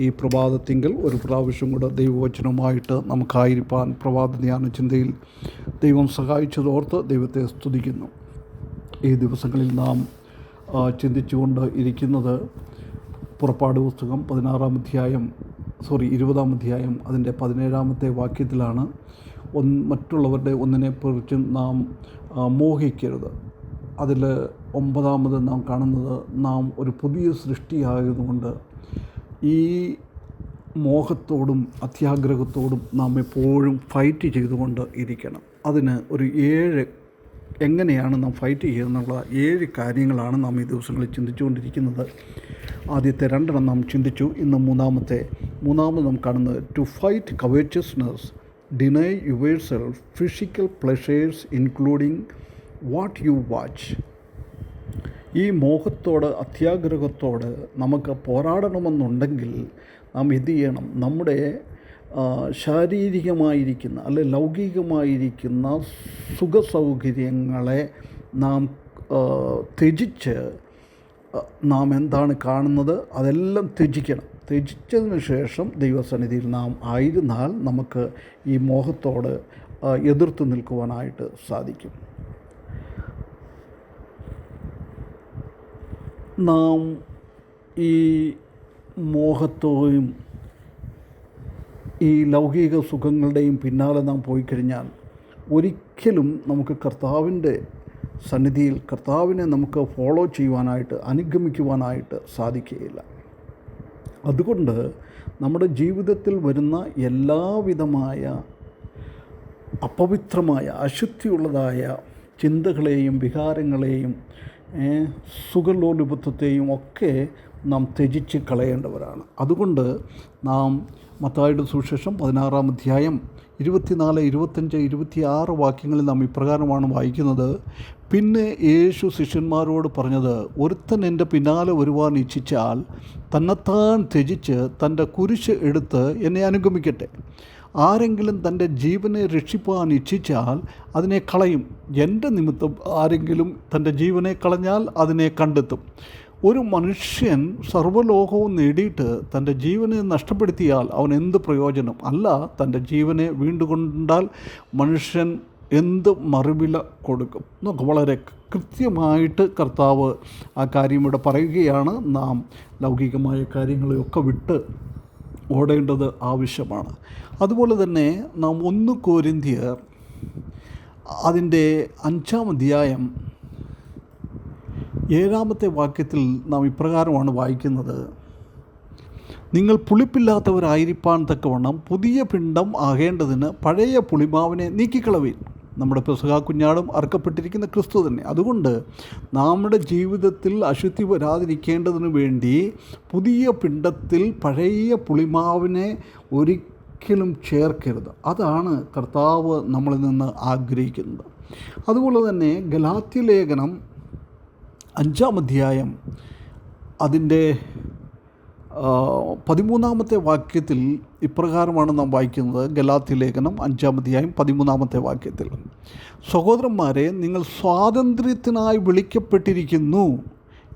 ഈ പ്രഭാതത്തിങ്കൽ ഒരു പ്രാവശ്യം കൂടെ ദൈവവചനവുമായിട്ട് നമുക്കായിരിക്കാൻ പ്രഭാത ധ്യാന ചിന്തയിൽ ദൈവം സഹായിച്ചതോർത്ത് ദൈവത്തെ സ്തുതിക്കുന്നു. ഈ ദിവസങ്ങളിൽ നാം ചിന്തിച്ചുകൊണ്ട് ഇരിക്കുന്നത് പുറപ്പാട് പുസ്തകം പതിനാറാം അധ്യായം സോറി ഇരുപതാം അധ്യായം അതിന്റെ പതിനേഴാമത്തെ വാക്യത്തിലാണ് ഒന്ന് മറ്റുള്ളവരുടെ ഒന്നിനെ കുറിച്ചും നാം മോഹിക്കരുത്. അതിൽ ഒമ്പതാമത് നാം കാണുന്നത് നാം ഒരു പുതിയ സൃഷ്ടിയായതുകൊണ്ട് ഈ മോഹത്തോടും അത്യാഗ്രഹത്തോടും നാം എപ്പോഴും ഫൈറ്റ് ചെയ്തുകൊണ്ട് ഇരിക്കണം. അതിന് ഒരു ഏഴ് എങ്ങനെയാണ് നാം ഫൈറ്റ് ചെയ്യുന്നുള്ള ഏഴ് കാര്യങ്ങളാണ് നാം ഈ ദിവസങ്ങളിൽ ചിന്തിച്ചുകൊണ്ടിരിക്കുന്നത്. ആദ്യത്തെ രണ്ടെണ്ണം നാം ചിന്തിച്ചു. ഇന്ന് മൂന്നാമത്തെ മൂന്നാമത് നാം കാണുന്നത് to fight covetousness deny universal physical pleasures including what you watch ഈ മോഹത്തോട് അത്യാഗ്രഹത്തോട് നമുക്ക് പോരാടണമെന്നുണ്ടെങ്കിൽ നാം ഇത് ചെയ്യണം? നമ്മുടെ ശാരീരികമായിരിക്കുന്ന അല്ലെ ലൗകികമായിരിക്കുന്ന സുഖസൗകര്യങ്ങളെ നാം ത്യജിച്ച് നാം എന്താണ് കാണുന്നത്? അതെല്ലാം ത്യജിക്കണം. ത്യജിച്ചതിന് ശേഷം ദൈവസന്നിധിയിൽ നാം ആയിരുന്നാൽ നമുക്ക് ഈ മോഹത്തോട് എതിർത്ത് നിൽക്കുവാനായിട്ട് സാധിക്കും. നാം ഈ മോഹത്തോയും ഈ ലൗകിക സുഖങ്ങളുടെയും പിന്നാലെ നാം പോയി കഴിഞ്ഞാൽ ഒരിക്കലും നമുക്ക് കർത്താവിന്റെ സന്നിധിയിൽ കർത്താവിനെ നമുക്ക് ഫോളോ ചെയ്യുവാനായിട്ട് അനുഗമിക്കുവാനായിട്ട് സാധിക്കുകയില്ല. അതുകൊണ്ട് നമ്മുടെ ജീവിതത്തിൽ വരുന്ന എല്ലാവിധമായ അപവിത്രമായ അശുദ്ധിയുള്ളതായ ചിന്തകളെയും വികാരങ്ങളെയും സുഖലോലുപത്വത്തെയും ഒക്കെ നാം ത്യജിച്ച് കളയേണ്ടവരാണ്. അതുകൊണ്ട് നാം മത്തായുടെ സുവിശേഷം പതിനാറാം അധ്യായം ഇരുപത്തിനാല് ഇരുപത്തഞ്ച് ഇരുപത്തിയാറ് വാക്യങ്ങളിൽ നാം ഇപ്രകാരമാണ് വായിക്കുന്നത്. പിന്നെ യേശു ശിഷ്യന്മാരോട് പറഞ്ഞത് ഒരുത്തൻ എന്റെ പിന്നാലെ വരുവാൻ ഇച്ഛിച്ചാൽ തന്നെത്താൻ ത്യജിച്ച് തന്റെ കുരിശ് എടുത്ത് എന്നെ അനുഗമിക്കട്ടെ. ആരെങ്കിലും തന്റെ ജീവനെ രക്ഷിപ്പാൻ ഇച്ഛിച്ചാൽ അതിനെ കളയും. എന്റെ നിമിത്തം ആരെങ്കിലും തന്റെ ജീവനെ കളഞ്ഞാൽ അതിനെ കണ്ടെത്തും. ഒരു മനുഷ്യൻ സർവലോകവും നേടിയിട്ട് തന്റെ ജീവനെ നഷ്ടപ്പെടുത്തിയാൽ അവൻ എന്ത് പ്രയോജനം? അല്ല തന്റെ ജീവനെ വീണ്ടുകൊണ്ടാൽ മനുഷ്യൻ എന്ത് മറുവില കൊടുക്കും? നമുക്ക് വളരെ കൃത്യമായിട്ട് കർത്താവ് ആ കാര്യം ഇവിടെ പറയുകയാണ്. നാം ലൗകികമായ കാര്യങ്ങളെയൊക്കെ വിട്ട് ഓടേണ്ടത് ആവശ്യമാണ്. അതുപോലെ തന്നെ നാം ഒന്ന് കോരിന്തിയർ അതിന്റെ അഞ്ചാം അധ്യായം ഏഴാമത്തെ വാക്യത്തിൽ നാം ഇപ്രകാരമാണ് വായിക്കുന്നത്. നിങ്ങൾ പുളിപ്പില്ലാത്തവരായിരിക്കാൻ തക്കവണ്ണം പുതിയ പിണ്ടം ആകേണ്ടതിന് പഴയ പുളിമാവിനെ നീക്കിക്കളവീൻ. നമ്മുടെ പെസഹ കുഞ്ഞാടും അർക്കപ്പെട്ടിരിക്കുന്ന ക്രിസ്തു തന്നെ. അതുകൊണ്ട് നമ്മുടെ ജീവിതത്തിൽ അശുദ്ധി വരാതിരിക്കേണ്ടതിന് വേണ്ടി പുതിയ പിണ്ടത്തിൽ പഴയ പുളിമാവിനെ ഒരിക്കലും ചേർക്കരുത്. അതാണ് കർത്താവ് നമ്മളിൽ നിന്ന് ആഗ്രഹിക്കുന്നത്. അതുപോലെ തന്നെ ഗലാത്യ ലേഖനം അഞ്ചാം അധ്യായം അതിന്റെ പതിമൂന്നാമത്തെ വാക്യത്തിൽ ഇപ്രകാരമാണ് നാം വായിക്കുന്നത്. ഗലാത്തി ലേഖനം അഞ്ചാമതിയായും പതിമൂന്നാമത്തെ വാക്യത്തിൽ. സഹോദരന്മാരെ നിങ്ങൾ സ്വാതന്ത്ര്യത്തിനായി വിളിക്കപ്പെട്ടിരിക്കുന്നു.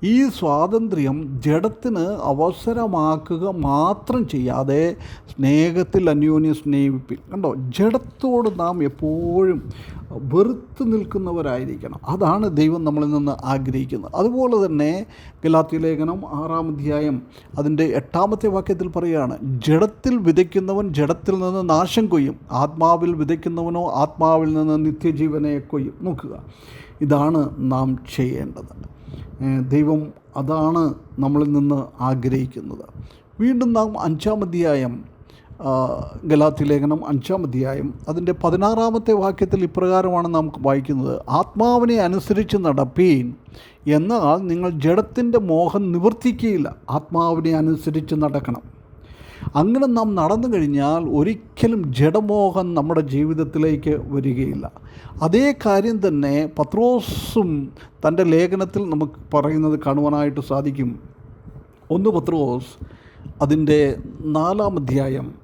ഈ സ്വാതന്ത്ര്യം ജഡത്തിന് അവസരമാക്കുക മാത്രം ചെയ്യാതെ സ്നേഹത്തിൽ അന്യോന്യം സ്നേഹിപ്പിൽ. കണ്ടോ? ജഡത്തോട് നാം എപ്പോഴും വെറുത്ത് നിൽക്കുന്നവരായിരിക്കണം. അതാണ് ദൈവം നമ്മളിൽ നിന്ന് ആഗ്രഹിക്കുന്നത്. അതുപോലെ തന്നെ ഗലാത്തി ലേഖനം ആറാം അധ്യായം അതിന്റെ എട്ടാമത്തെ വാക്യത്തിൽ പറയുകയാണ് ജഡത്തിൽ വിതയ്ക്കുന്നവൻ ജഡത്തിൽ നിന്ന് നാശം കൊയ്യും. ആത്മാവിൽ വിതയ്ക്കുന്നവനോ ആത്മാവിൽ നിന്ന് നിത്യജീവനെ കൊയ്യും. നോക്കുക. ഇതാണ് നാം ചെയ്യേണ്ടത്. ദൈവം അതാണ് നമ്മളിൽ നിന്ന് ആഗ്രഹിക്കുന്നത്. വീണ്ടും നാം അഞ്ചാം അധ്യായം ഗലാത്തി ലേഖനം അഞ്ചാം അധ്യായം അതിന്റെ പതിനാറാമത്തെ വാക്യത്തിൽ ഇപ്രകാരമാണ് നാം വായിക്കുന്നത്. ആത്മാവിനെ അനുസരിച്ച് നടപ്പീൻ എന്നാൽ നിങ്ങൾ ജഡത്തിന്റെ മോഹം നിവർത്തിക്കുകയില്ല. ആത്മാവിനെ അനുസരിച്ച് നടക്കണം. അങ്ങനെ നാം നടന്നു കഴിഞ്ഞാൽ ഒരിക്കലും ജഡമോഹം നമ്മുടെ ജീവിതത്തിലേക്ക് വരികയില്ല. അതേ കാര്യം തന്നെ പത്രോസും തന്റെ ലേഖനത്തിൽ നമുക്ക് പറയുന്നത് കാണുവാനായിട്ട് സാധിക്കും. ഒന്ന് പത്രോസ് അതിന്റെ നാലാം അധ്യായം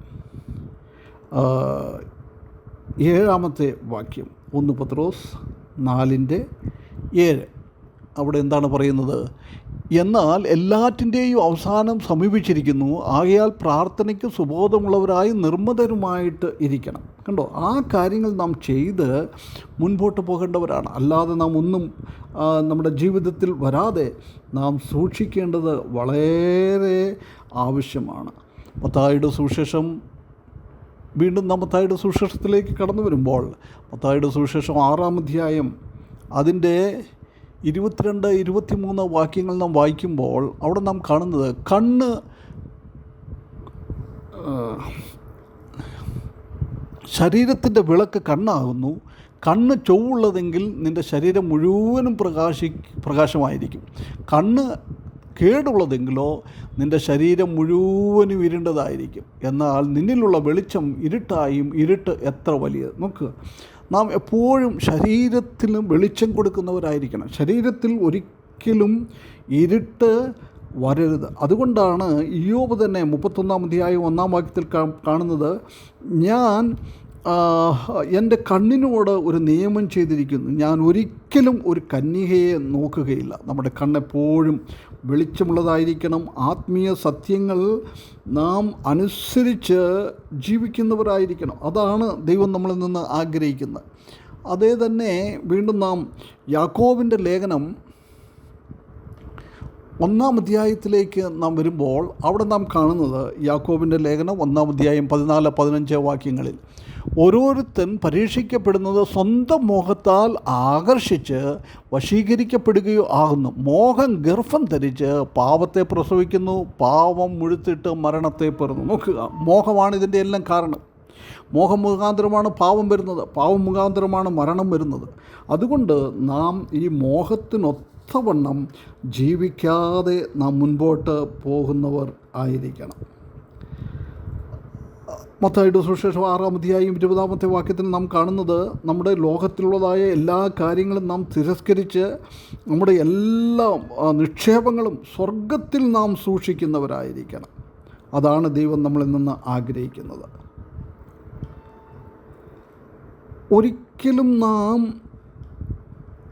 ഏഴാമത്തെ വാക്യം. ഒന്ന് പത്രോസ് നാലിന്റെ ഏഴ്. അവിടെ എന്താണ് പറയുന്നത്? എന്നാൽ എല്ലാറ്റിന്റെയും അവസാനം സമീപിച്ചിരിക്കുന്നു. ആകയാൽ പ്രാർത്ഥനയ്ക്ക് സുബോധമുള്ളവരായി നിർമ്മതരുമായിട്ട് ഇരിക്കണം. കണ്ടോ? ആ കാര്യങ്ങൾ നാം ചെയ്ത് മുൻപോട്ട് പോകേണ്ടവരാണ്. അല്ലാതെ നാം ഒന്നും നമ്മുടെ ജീവിതത്തിൽ വരാതെ നാം സൂക്ഷിക്കേണ്ടത് വളരെ ആവശ്യമാണ്. മത്തായിയുടെ സുവിശേഷം വീണ്ടും നാം മത്തായിയുടെ സുവിശേഷത്തിലേക്ക് കടന്നു വരുമ്പോൾ മത്തായിയുടെ സുവിശേഷം ആറാം അധ്യായം അതിന്റെ ഇരുപത്തിരണ്ട് ഇരുപത്തിമൂന്ന് വാക്യങ്ങൾ നാം വായിക്കുമ്പോൾ അവിടെ നാം കാണുന്നത് കണ്ണ് ശരീരത്തിന്റെ വിളക്ക് കണ്ണാകുന്നു. കണ്ണ് ചൊവ്വുള്ളതെങ്കിൽ നിന്റെ ശരീരം മുഴുവനും പ്രകാശി പ്രകാശമായിരിക്കും. കണ്ണ് കേടുള്ളതെങ്കിലോ നിന്റെ ശരീരം മുഴുവനും ഇരുണ്ടതായിരിക്കും. എന്നാൽ നിന്നിലുള്ള വെളിച്ചം ഇരുട്ടായും ഇരുട്ട് എത്ര വലിയത് നോക്കുക നാം എപ്പോഴും ശരീരത്തിന് വെളിച്ചം കൊടുക്കുന്നവരായിരിക്കണം. ശരീരത്തിൽ ഒരിക്കലും ഇരുട്ട് വരരുത്. അതുകൊണ്ടാണ് ഇയോബ് തന്നെ മുപ്പത്തൊന്നാം അധ്യായം ഒന്നാം വാക്യത്തിൽ കാണുന്നത് ഞാൻ എന്റെ കണ്ണിനോട് ഒരു നിയമം ചെയ്തിരിക്കുന്നു. ഞാൻ ഒരിക്കലും ഒരു കന്യകയെ നോക്കുകയില്ല. നമ്മുടെ കണ്ണെപ്പോഴും വെളിച്ചമുള്ളതായിരിക്കണം. ആത്മീയ സത്യങ്ങൾ നാം അനുസരിച്ച് ജീവിക്കുന്നവരായിരിക്കണം. അതാണ് ദൈവം നമ്മളിൽ നിന്ന് ആഗ്രഹിക്കുന്നത്. അതേ തന്നെ വീണ്ടും നാം യാക്കോവിന്റെ ലേഖനം ഒന്നാം അധ്യായത്തിലേക്ക് നാം വരുമ്പോൾ അവിടെ നാം കാണുന്നത് യാക്കോബിന്റെ ലേഖനം ഒന്നാം അധ്യായം പതിനാല് പതിനഞ്ച് വാക്യങ്ങളിൽ ഓരോരുത്തൻ പരീക്ഷിക്കപ്പെടുന്നത് സ്വന്തം മോഹത്താൽ ആകർഷിച്ച് വശീകരിക്കപ്പെടുകയോ ആകുന്നു. മോഹം ഗർഭം ധരിച്ച് പാപത്തെ പ്രസവിക്കുന്നു. പാവം മുഴുത്തിട്ട് മരണത്തെ പെറുന്നു. നോക്കുക മോഹമാണ് ഇതിന്റെ എല്ലാം കാരണം. മോഹം മുഖാന്തരമാണ് പാവം വരുന്നത്. പാവം മുഖാന്തരമാണ് മരണം വരുന്നത്. അതുകൊണ്ട് നാം ഈ മോഹത്തിനൊത്തവണ്ണം ജീവിക്കാതെ നാം മുൻപോട്ട് പോകുന്നവർ ആയിരിക്കണം. മത്തായിട്ട് സുശേഷം ആറാം അധ്യായം ഇരുപതാമത്തെ വാക്യത്തിൽ നാം കാണുന്നത് നമ്മുടെ ലോകത്തിലുള്ളതായ എല്ലാ കാര്യങ്ങളും നാം തിരസ്കരിച്ച് നമ്മുടെ എല്ലാ നിക്ഷേപങ്ങളും സ്വർഗത്തിൽ നാം സൂക്ഷിക്കുന്നവരായിരിക്കണം. അതാണ് ദൈവം നമ്മളിൽ നിന്ന് ആഗ്രഹിക്കുന്നത്. ഒരിക്കലും നാം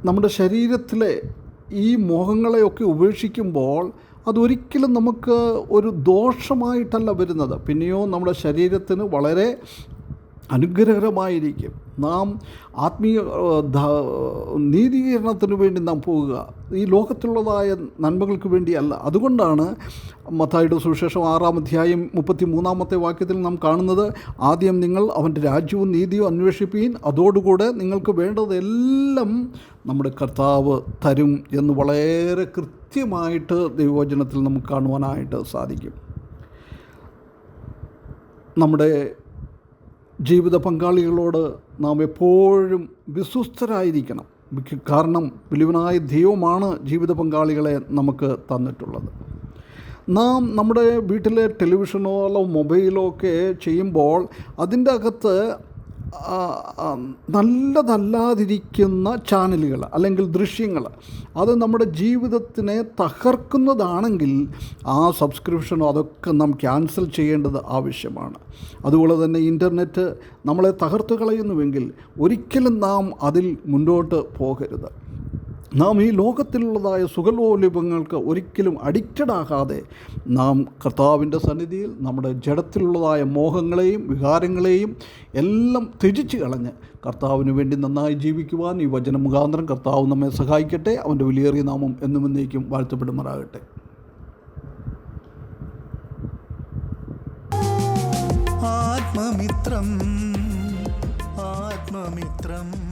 നമ്മുടെ ശരീരത്തിലെ ഈ മോഹങ്ങളെയൊക്കെ ഉപേക്ഷിക്കുമ്പോൾ അതൊരിക്കലും നമുക്ക് ഒരു ദോഷമായിട്ടല്ല വരുന്നത്. പിന്നെയോ നമ്മുടെ ശരീരത്തിന് വളരെ അനുഗ്രഹകരമായിരിക്കും. നാം ആത്മീയ നീതീകരണത്തിന് വേണ്ടി നാം പോകുക ഈ ലോകത്തിലുള്ളതായ നന്മകൾക്ക് വേണ്ടിയല്ല. അതുകൊണ്ടാണ് മത്തായിയുടെ സുവിശേഷം ആറാം അധ്യായം മുപ്പത്തി മൂന്നാമത്തെ വാക്യത്തിൽ നാം കാണുന്നത് ആദ്യം നിങ്ങൾ അവന്റെ രാജ്യവും നീതിയും അന്വേഷിപ്പീൻ അതോടുകൂടെ നിങ്ങൾക്ക് വേണ്ടതെല്ലാം നമ്മുടെ കർത്താവ് തരും എന്ന് വളരെ കൃത്യമായിട്ട് ദൈവവചനത്തിൽ നമുക്ക് കാണുവാനായിട്ട് സാധിക്കും. നമ്മുടെ ജീവിത പങ്കാളികളോട് നാം എപ്പോഴും വിശ്വസ്തരായിരിക്കണം. കാരണം വിലുവനായ ദൈവമാണ് ജീവിത പങ്കാളികളെ നമുക്ക് തന്നിട്ടുള്ളത്. നാം നമ്മുടെ വീട്ടിലെ ടെലിവിഷനോ അല്ല മൊബൈലോ ഒക്കെ ചെയ്യുമ്പോൾ അതിന്റെ അകത്ത് നല്ലതല്ലാതിരിക്കുന്ന ചാനലുകൾ അല്ലെങ്കിൽ ദൃശ്യങ്ങൾ അത് നമ്മുടെ ജീവിതത്തിനെ തകർക്കുന്നതാണെങ്കിൽ ആ സബ്സ്ക്രിപ്ഷനോ അതൊക്കെ നാം ക്യാൻസൽ ചെയ്യേണ്ടത് ആവശ്യമാണ്. അതുപോലെ തന്നെ ഇന്റർനെറ്റ് നമ്മളെ തകർത്ത് കളയുന്നുവെങ്കിൽ ഒരിക്കലും നാം അതിൽ മുന്നോട്ട് പോകരുത്. നാം ഈ ലോകത്തിലുള്ളതായ സുഖലോലിപങ്ങൾക്ക് ഒരിക്കലും അഡിക്റ്റഡ് ആകാതെ നാം കർത്താവിന്റെ സന്നിധിയിൽ നമ്മുടെ ജഡത്തിലുള്ളതായ മോഹങ്ങളെയും വികാരങ്ങളെയും എല്ലാം ത്യജിച്ച് കളഞ്ഞ് കർത്താവിന് വേണ്ടി നന്നായി ജീവിക്കുവാൻ ഈ വചന മുഖാന്തരം കർത്താവ് നമ്മെ സഹായിക്കട്ടെ. അവന്റെ വിലയേറിയ നാമം എന്നും എന്നേക്കും വാഴ്ത്തപ്പെടുമാറാകട്ടെ. ആത്മമിത്രം ആത്മമിത്രം.